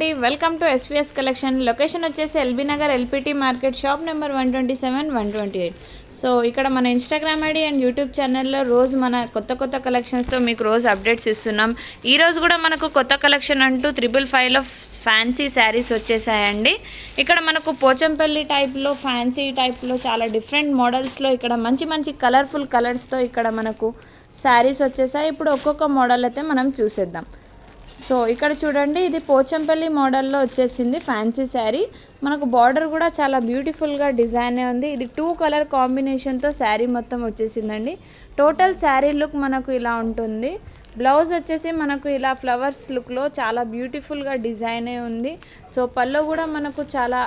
అండి. Welcome to SVS collection location వచ్చేసి LB Nagar LPT market shop number one twenty seven one twenty eight so ఇక్కడ మన Instagram ID and YouTube ఛానల్లో రోజు మన కొత్త కొత్త కలెక్షన్స్తో మీకు రోజు అప్డేట్స్ ఇస్తున్నాం. ఈ రోజు కూడా మనకు కొత్త కలెక్షన్ అంటూ త్రిబుల్ ఫైవ్లో ఫ్యాన్సీ శారీస్ వచ్చేసాయండి. ఇక్కడ మనకు పోచంపల్లి టైప్లో ఫ్యాన్సీ టైప్లో చాలా డిఫరెంట్ మోడల్స్లో ఇక్కడ మంచి మంచి కలర్ఫుల్ కలర్స్తో ఇక్కడ మనకు శారీస్ వచ్చేసాయి. ఇప్పుడు ఒక్కొక్క మోడల్ అయితే మనం చూసేద్దాం. సో ఇక్కడ చూడండి ఇది పోచంపల్లి మోడల్లో వచ్చేసింది ఫ్యాన్సీ శారీ. మనకు బార్డర్ కూడా చాలా బ్యూటిఫుల్గా డిజైన్ ఉంది. ఇది టూ కలర్ కాంబినేషన్తో శారీ మొత్తం వచ్చేసిందండి. టోటల్ శారీ లుక్ మనకు ఇలా ఉంటుంది. బ్లౌజ్ వచ్చేసి మనకు ఇలా ఫ్లవర్స్ లుక్లో చాలా బ్యూటిఫుల్గా డిజైన్ ఉంది. సో పళ్ళు కూడా మనకు చాలా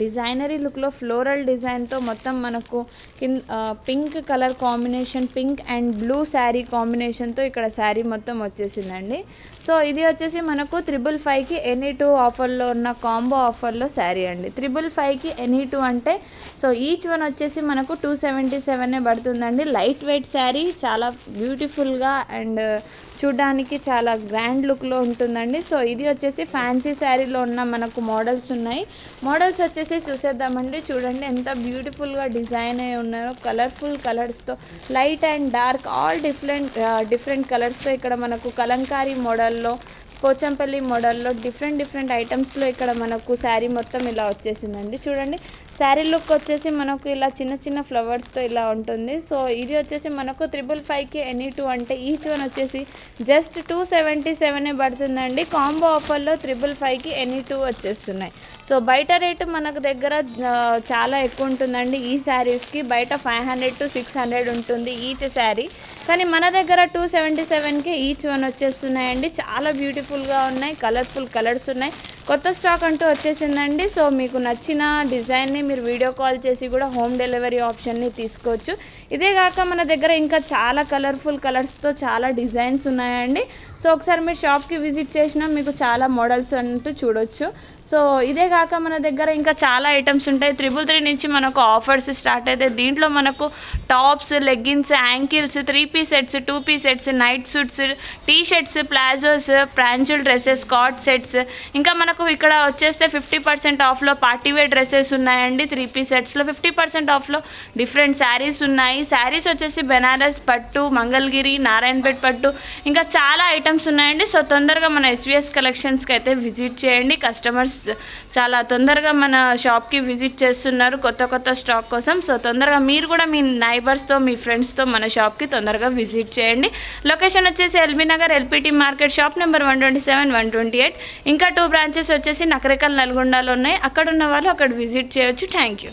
డిజైనరీ లుక్లో ఫ్లోరల్ డిజైన్తో మొత్తం మనకు కింద pink colour combination pink and blue sari కాంబినేషన్తో ఇక్కడ శారీ మొత్తం వచ్చేసిందండి. సో ఇది వచ్చేసి మనకు త్రిబుల్ ఫైవ్కి ఎనీ టూ ఆఫర్లో ఉన్న కాంబో ఆఫర్లో శారీ అండి. త్రిబుల్ ఫైవ్కి ఎనీ టూ అంటే సో ఈచ్ వన్ వచ్చేసి మనకు టూ సెవెంటీ సెవెనే పడుతుందండి. లైట్ వెయిట్ శారీ చాలా బ్యూటిఫుల్గా అండ్ uh, చూడడానికి చాలా గ్రాండ్ లుక్లో ఉంటుందండి. సో ఇది వచ్చేసి ఫ్యాన్సీ శారీలో ఉన్న మనకు మోడల్స్ ఉన్నాయి. మోడల్స్ వచ్చేసి చూసేద్దామండి. చూడండి ఎంత బ్యూటిఫుల్గా డిజైన్ అయి ఉన్నారో కలర్ఫుల్ కలర్స్తో light and dark all different different కలర్స్తో ఇక్కడ మనకు కలంకారీ మోడల్లో పోచంపల్లి మోడల్లో డిఫరెంట్ డిఫరెంట్ ఐటమ్స్లో ఇక్కడ మనకు శారీ మొత్తం ఇలా వచ్చేసిందండి. చూడండి శారీ లుక్ వచ్చేసి మనకు ఇలా చిన్న చిన్న ఫ్లవర్స్తో ఇలా ఉంటుంది. సో ఇది వచ్చేసి మనకు త్రిబుల్ ఫైవ్కి ఎనీ టూ అంటే ఈచ్ వన్ వచ్చేసి జస్ట్ టూ సెవెంటీ సెవెనే పడుతుందండి. కాంబో ఆఫర్లో త్రిబుల్ ఫైవ్కి ఎనీ టూ వచ్చేస్తున్నాయి. సో బయట రేటు మనకు దగ్గర చాలా ఎక్కువ ఉంటుందండి. ఈ శారీస్కి బయట five hundred to six hundred ఉంటుంది ఈచ్ శారీ. కానీ మన దగ్గర టూ సెవెంటీ సెవెన్కి ఈచ్ వన్ వచ్చేస్తున్నాయండి. చాలా బ్యూటిఫుల్గా ఉన్నాయి కలర్ఫుల్ కలర్స్ ఉన్నాయి. కొత్త స్టాక్ అంటూ వచ్చేసిందండి. సో మీకు నచ్చిన డిజైన్ని మీరు వీడియో కాల్ చేసి కూడా హోమ్ డెలివరీ ఆప్షన్ని తీసుకోవచ్చు. ఇదే కాక మన దగ్గర ఇంకా చాలా కలర్ఫుల్ కలర్స్తో చాలా డిజైన్స్ ఉన్నాయండి. సో ఒకసారి మీరు షాప్కి విజిట్ చేసినా మీకు చాలా మోడల్స్ అంటూ చూడొచ్చు. సో ఇదే కాక మన దగ్గర ఇంకా చాలా ఐటమ్స్ ఉంటాయి. త్రిబుల్ త్రీ నుంచి మనకు ఆఫర్స్ స్టార్ట్ అయితే దీంట్లో మనకు tops leggings ankles three piece sets two piece sets night suits T shirts palazzos ప్రాంజుల్ dresses కాట్ సెట్స్. ఇంకా మనకు ఇక్కడ వచ్చేస్తే ఫిఫ్టీ పర్సెంట్ ఆఫ్లో పార్టీవేర్ డ్రెస్సెస్ ఉన్నాయండి. త్రీ పీస్ సెట్స్లో ఫిఫ్టీ పర్సెంట్ ఆఫ్లో డిఫరెంట్ శారీస్ ఉన్నాయి. శారీస్ వచ్చేసి బెనారస్ పట్టు మంగళగిరి నారాయణపేట్ పట్టు. ఇంకా చాలా ఐటమ్స్ ఉన్నాయండి. సో తొందరగా మన ఎస్విఎస్ కలెక్షన్స్కి అయితే విజిట్ చేయండి. కస్టమర్స్ చాలా తొందరగా మన షాప్కి విజిట్ చేస్తున్నారు కొత్త కొత్త స్టాక్ కోసం. సో తొందరగా మీరు కూడా మీ నైబర్స్తో మీ ఫ్రెండ్స్తో మన షాప్కి తొందరగా విజిట్ చేయండి. లొకేషన్ వచ్చేసి LB Nagar LPT market shop number one twenty seven one twenty eight. ఇంకా టూ బ్రాంచెస్ వచ్చేసి నకరికల్ నల్గొండలో ఉన్నాయి. అక్కడ ఉన్న వాళ్ళు అక్కడ విజిట్ చేయొచ్చు. Thank you.